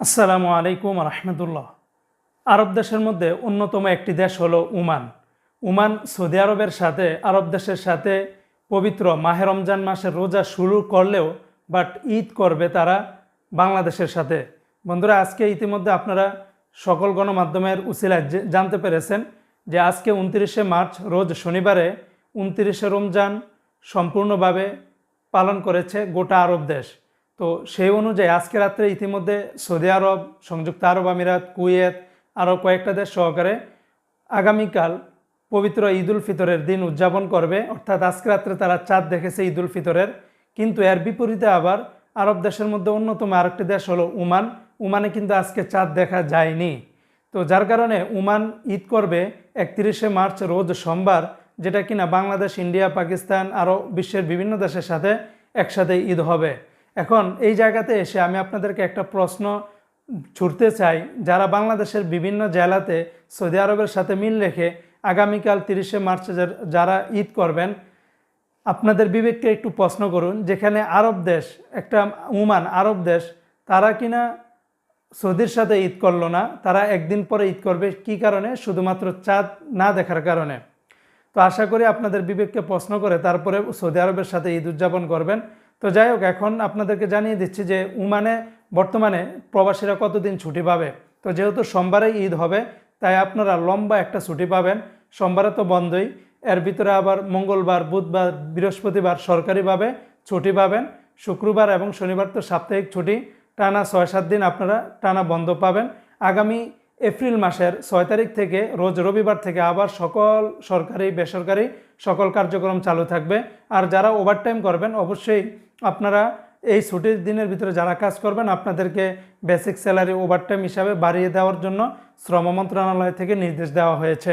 আসসালামু আলাইকুম রহমতুল্লাহ। আরব দেশের মধ্যে অন্যতম একটি দেশ হলো উমান। উমান সৌদি আরবের সাথে, আরব দেশের সাথে পবিত্র মাহে রমজান মাসের রোজা শুরু করলেও বাট ঈদ করবে তারা বাংলাদেশের সাথে। বন্ধুরা, আজকে ইতিমধ্যে আপনারা সকল গণমাধ্যমের উসিলায় জে- জানতে পেরেছেন যে আজকে উনত্রিশে মার্চ, রোজ শনিবারে উনত্রিশে রমজান সম্পূর্ণভাবে পালন করেছে গোটা আরব দেশ। তো সেই অনুযায়ী আজকে রাত্রে ইতিমধ্যে সৌদি আরব, সংযুক্ত আরব আমিরাত, কুয়েত আরও কয়েকটা দেশ সহকারে আগামীকাল পবিত্র ঈদুল ফিতরের দিন উদযাপন করবে। অর্থাৎ আজকে রাত্রে তারা চাঁদ দেখেছে ঈদুল ফিতরের। কিন্তু এর বিপরীতে আবার আরব দেশের মধ্যে অন্যতম আরেকটি দেশ হলো উমান। উমানে কিন্তু আজকে চাঁদ দেখা যায়নি। তো যার কারণে উমান ঈদ করবে একত্রিশে মার্চ রোজ সোমবার, যেটা কিনা বাংলাদেশ, ইন্ডিয়া, পাকিস্তান আরও বিশ্বের বিভিন্ন দেশের সাথে একসাথে ঈদ হবে। এখন এই জায়গাতে এসে আমি আপনাদেরকে একটা প্রশ্ন ছুটতে চাই, যারা বাংলাদেশের বিভিন্ন জেলাতে সৌদি আরবের সাথে মিল রেখে আগামীকাল তিরিশে মার্চ যার- ঈদ করবেন, আপনাদের বিবেককে একটু প্রশ্ন করুন, যেখানে আরব দেশ, একটা উমান আরব দেশ, তারা কিনা সৌদির সাথে ঈদ করল না, তারা একদিন পরে ঈদ করবে কি কারণে? শুধুমাত্র চাঁদ না দেখার কারণে। তো আশা করি আপনাদের বিবেককে প্রশ্ন করে তারপরে সৌদি আরবের সাথে ঈদ উদযাপন করবেন। তো যাই হোক, এখন আপনাদেরকে জানিয়ে দিচ্ছি যে উমানে বর্তমানে প্রবাসীরা কতদিন ছুটি পাবে? তো যেহেতু সোমবারে ঈদ হবে, তাই আপনারা লম্বা একটা ছুটি পাবেন। সোমবারে তো বন্ধই, এর ভিতরে আবার মঙ্গলবার, বুধবার, বৃহস্পতিবার সরকারিভাবে ছুটি পাবেন। শুক্রবার এবং শনিবার তো সাপ্তাহিক ছুটি, টানা ছয় সাত দিন আপনারা টানা বন্ধ পাবেন। আগামী এপ্রিল মাসের ছয় তারিখ থেকে রোজ রবিবার থেকে আবার সকল সরকারি, বেসরকারি সকল কার্যক্রম চালু থাকবে। আর যারা ওভারটাইম করবেন, অবশ্যই আপনারা এই ছুটির দিনের ভিতরে যারা কাজ করবেন, আপনাদেরকে বেসিক স্যালারি ওভারটাইম হিসাবে বাড়িয়ে দেওয়ার জন্য শ্রম মন্ত্রণালয় থেকে নির্দেশ দেওয়া হয়েছে।